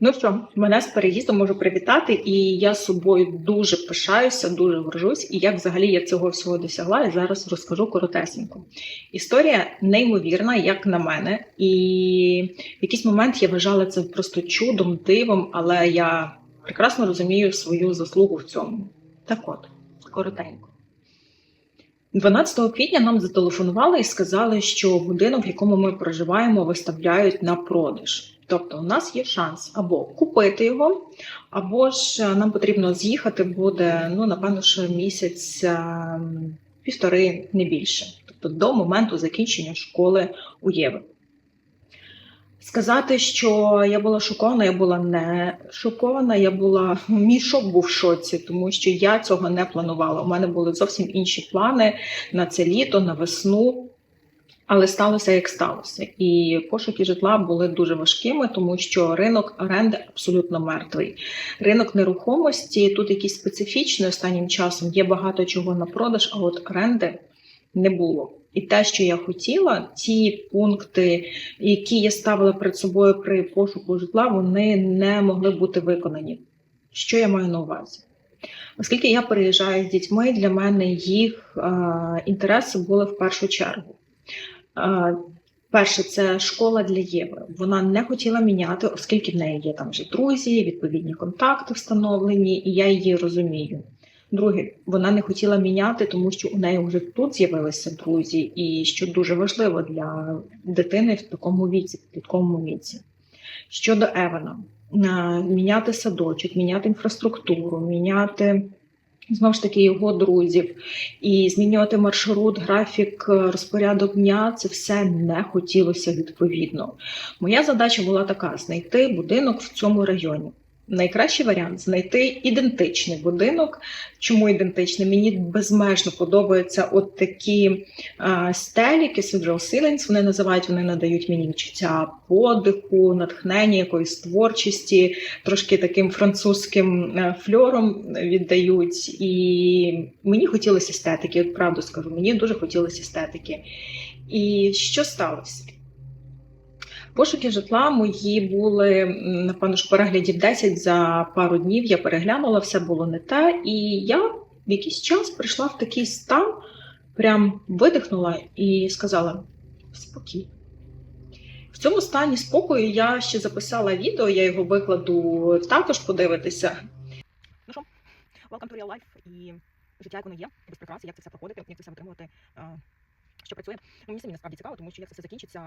Ну що, мене з переїздом можу привітати, і я собою дуже пишаюся, дуже горжусь. І як взагалі я цього всього досягла, я зараз розкажу коротесенько. Історія неймовірна, як на мене, і в якийсь момент я вважала це просто чудом, дивом, але я прекрасно розумію свою заслугу в цьому. Так от, коротенько. 12 квітня нам зателефонували і сказали, що будинок, в якому ми проживаємо, виставляють на продаж. Тобто, у нас є шанс або купити його, або ж е, нам потрібно з'їхати буде, ну, напевно, що місяць е, півтори, не більше. Тобто до моменту закінчення школи у Єви. Сказати, що я була шокована, я була не шокована. Я була мій шок був в шоці, тому що я цього не планувала. У мене були зовсім інші плани на це літо, на весну. Але сталося як сталося, і пошуки житла були дуже важкими, тому що ринок оренди абсолютно мертвий. Ринок нерухомості тут якийсь специфічний останнім часом. Є багато чого на продаж, а от оренди не було. І те, що я хотіла, ті пункти, які я ставила перед собою при пошуку житла, вони не могли бути виконані. Що я маю на увазі? Оскільки я переїжджаю з дітьми, для мене їх е, інтереси були в першу чергу. Перше, це школа для Єви. Вона не хотіла міняти, оскільки в неї є там вже друзі, відповідні контакти встановлені, і я її розумію. Друге, вона не хотіла міняти, тому що у неї вже тут з'явилися друзі, і що дуже важливо для дитини в такому віці, в підлітковому віці. Щодо Евана, міняти садочок, міняти інфраструктуру, міняти знову ж таки його друзів і змінювати маршрут, графік, е, розпорядок дня це все не хотілося відповідно. Моя задача була така: знайти будинок в цьому районі. Найкращий варіант знайти ідентичний будинок. Чому ідентичний? Мені безмежно подобаються от такі а, стелі, Cathedral Ceilings, вони називають, вони надають мені відчуття подиху, натхнення, якоїсь творчості, трошки таким французьким е, фльором віддають. І мені хотілося естетики, от правду скажу, мені дуже хотілося естетики. І що сталося? Пошуки житла мої були, напевно, ж переглядів 10 за пару днів. Я переглянула, все було не те. І я в якийсь час прийшла в такий стан, прям видихнула і сказала: спокій. В цьому стані спокою я ще записала відео, я його викладу також подивитися. Ну що, welcome to real life і життя, як воно є, без прикрас, як це все проходити, як це все витримувати, е, що працює. Ну, мені самі насправді цікаво, тому що як це все закінчиться,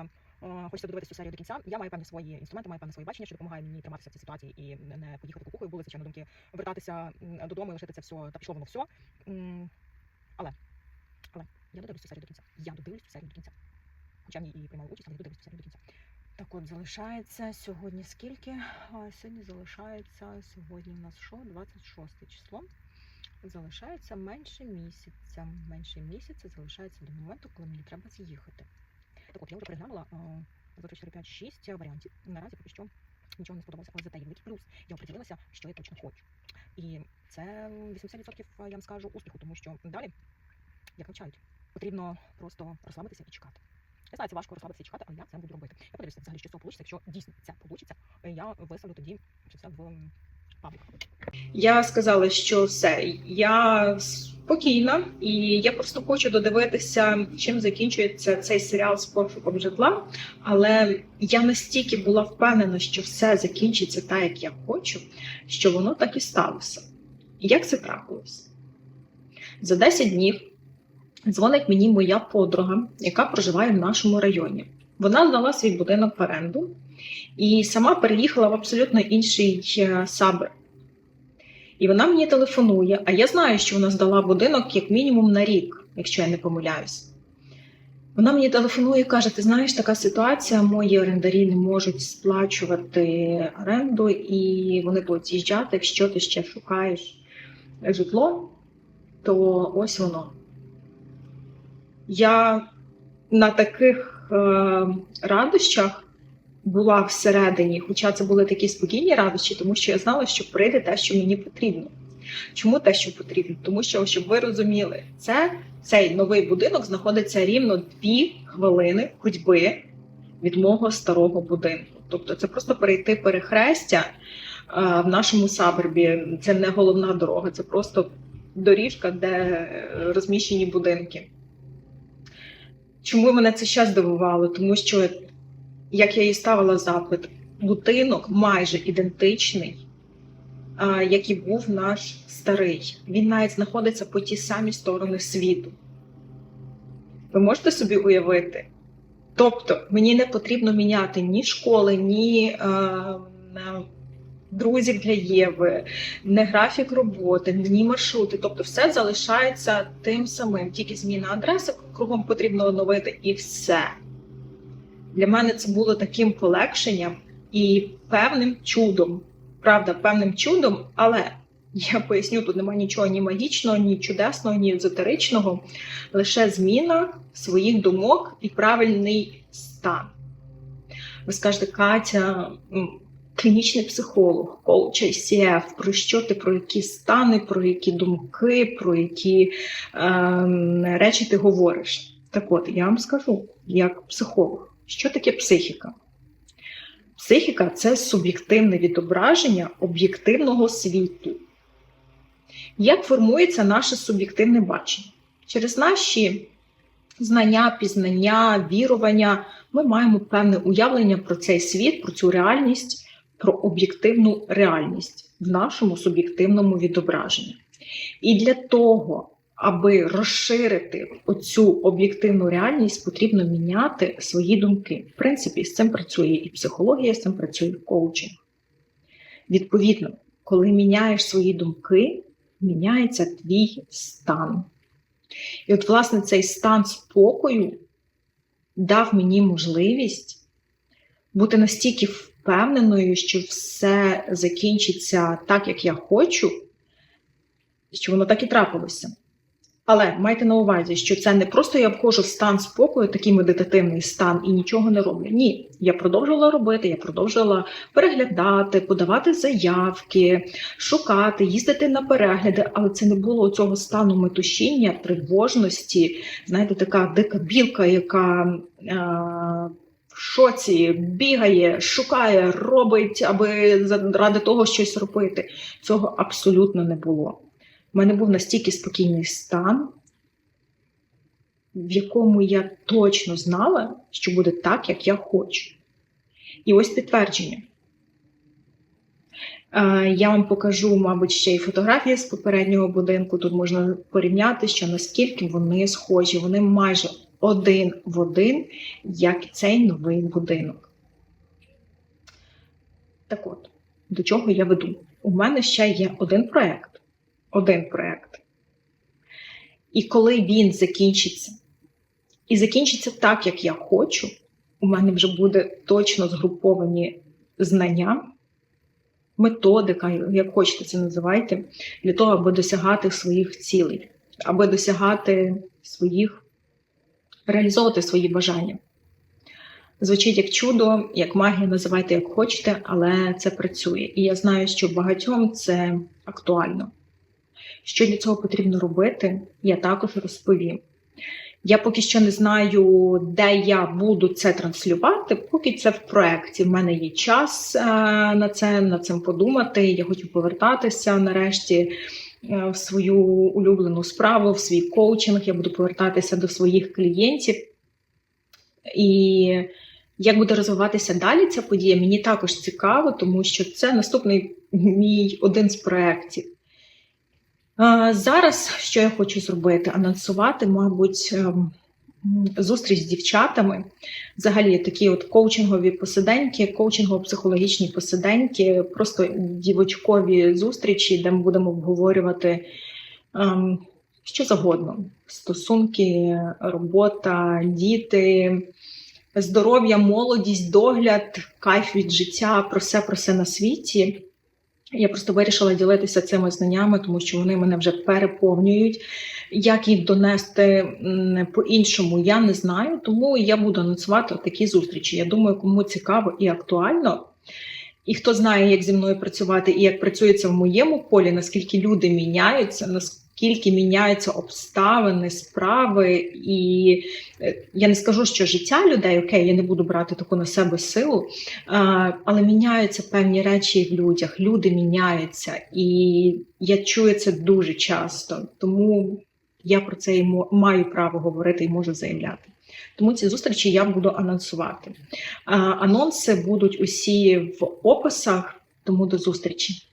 е, хочеться додивитися цю серію до кінця. Я маю певні свої інструменти, маю певне своє бачення, що допомагає мені триматися в цій ситуації і не- поїхати кукухою. Були, звичайно, думки вертатися додому і лишити це все, та пішло воно все. Але, але я додивлюсь цю серію до кінця. Я додивлюсь цю серію до кінця. Хоча в і приймаю участь, але я додивлюсь цю серію до кінця. Так от залишається сьогодні скільки? Сьогодні залишається сьогодні у нас що? 26 число. Залишається менше місяця. Менше місяця залишається до моменту, коли мені треба з'їхати. Так от я вже переглянула а, 2, 3, 4, 5, 6 варіантів. Наразі поки що нічого не сподобалося, але зате є великий плюс. Я оприділилася, що я точно хочу. І це 80% я вам скажу успіху, тому що далі, як навчають, потрібно просто розслабитися і чекати. Я знаю, це важко розслабитися і чекати, але я це буду робити. Я подивлюся взагалі, що цього вийде. Якщо дійсно це вийде, я виставлю тоді це в. Я сказала, що все, я спокійна, і я просто хочу додивитися, чим закінчується цей серіал з пошуком житла. Але я настільки була впевнена, що все закінчиться так, як я хочу, що воно так і сталося. Як це трапилось? За 10 днів дзвонить мені моя подруга, яка проживає в нашому районі. Вона здала свій будинок в оренду і сама переїхала в абсолютно інший е, сабер. І вона мені телефонує, а я знаю, що вона здала будинок як мінімум на рік, якщо я не помиляюсь. Вона мені телефонує і каже: Ти знаєш, така ситуація, мої орендарі не можуть сплачувати оренду, і вони будуть з'їжджати, якщо ти ще шукаєш житло, то ось воно. Я на таких радощах була всередині, хоча це були такі спокійні радощі, тому що я знала, що прийде те, що мені потрібно. Чому те, що потрібно? Тому що, щоб ви розуміли, це цей новий будинок знаходиться рівно дві хвилини ходьби від мого старого будинку. Тобто це просто перейти перехрестя е, в нашому сабербі. Це не головна дорога, це просто доріжка, де е, розміщені будинки. Чому мене це ще здивувало? Тому що, як я їй ставила запит, будинок майже ідентичний, як і був наш старий. Він навіть знаходиться по ті самі сторони світу. Ви можете собі уявити? Тобто, мені не потрібно міняти ні школи, ні е, друзів для Єви, не графік роботи, ні маршрути. Тобто, все залишається тим самим, тільки зміна адреси кругом потрібно оновити і все. Для мене це було таким полегшенням і певним чудом. Правда, певним чудом, але я поясню, тут немає нічого ні магічного, ні чудесного, ні езотеричного, лише зміна своїх думок і правильний стан. Ви скажете, Катя, клінічний психолог, коуч ICF, про що ти, про які стани, про які думки, про які ем, речі ти говориш. Так от, я вам скажу, як психолог, що таке психіка? Психіка це суб'єктивне відображення об'єктивного світу. Як формується наше суб'єктивне бачення? Через наші знання, пізнання, вірування ми маємо певне уявлення про цей світ, про цю реальність, про об'єктивну реальність в нашому суб'єктивному відображенні. І для того, аби розширити оцю об'єктивну реальність, потрібно міняти свої думки. В принципі, з цим працює і психологія, з цим працює коучинг. Відповідно, коли міняєш свої думки, міняється твій стан. І от, власне, цей стан спокою дав мені можливість бути настільки впевненою, що все закінчиться так, як я хочу, що воно так і трапилося. Але майте на увазі, що це не просто я входжу в стан спокою, такий медитативний стан, і нічого не роблю. Ні, я продовжувала робити, я продовжувала переглядати, подавати заявки, шукати, їздити на перегляди, але це не було цього стану метушіння, тривожності, знаєте, така дика білка, яка. Е- шоці бігає, шукає, робить, аби ради того щось робити. Цього абсолютно не було. У мене був настільки спокійний стан, в якому я точно знала, що буде так, як я хочу. І ось підтвердження. Я вам покажу, мабуть, ще й фотографії з попереднього будинку. Тут можна порівняти, що наскільки вони схожі. Вони майже один в один, як і цей новий будинок. Так от, до чого я веду? У мене ще є один проєкт. Один проєкт. І коли він закінчиться, і закінчиться так, як я хочу, у мене вже буде точно згруповані знання, методика, як хочете це називайте, для того, аби досягати своїх цілей, аби досягати своїх, реалізовувати свої бажання. Звучить як чудо, як магія, називайте як хочете, але це працює. І я знаю, що багатьом це актуально. Що для цього потрібно робити, я також розповім. Я поки що не знаю, де я буду це транслювати, поки це в проєкті. В мене є час е, на це, над цим подумати. Я хочу повертатися нарешті в свою улюблену справу, в свій коучинг. Я буду повертатися до своїх клієнтів. І як буде розвиватися далі ця подія, мені також цікаво, тому що це наступний мій один з проєктів. Зараз що я хочу зробити? Анонсувати, мабуть, ем, зустріч з дівчатами. Взагалі, такі от коучингові посиденьки, коучингово-психологічні посиденьки, просто дівочкові зустрічі, де ми будемо обговорювати ем, що завгодно: стосунки, робота, діти. Здоров'я, молодість, догляд, кайф від життя, про все про все на світі. Я просто вирішила ділитися цими знаннями, тому що вони мене вже переповнюють. Як їх донести по-іншому, я не знаю, тому я буду анонсувати такі зустрічі. Я думаю, кому цікаво і актуально. І хто знає, як зі мною працювати, і як працюється в моєму полі, наскільки люди міняються, наскільки наскільки міняються обставини, справи, і е, я не скажу, що життя людей окей, я не буду брати таку на себе силу, е, але міняються певні речі в людях. Люди міняються, і я чую це дуже часто. Тому я про це і маю право говорити і можу заявляти. Тому ці зустрічі я буду анонсувати. Анонси будуть усі в описах, тому до зустрічі.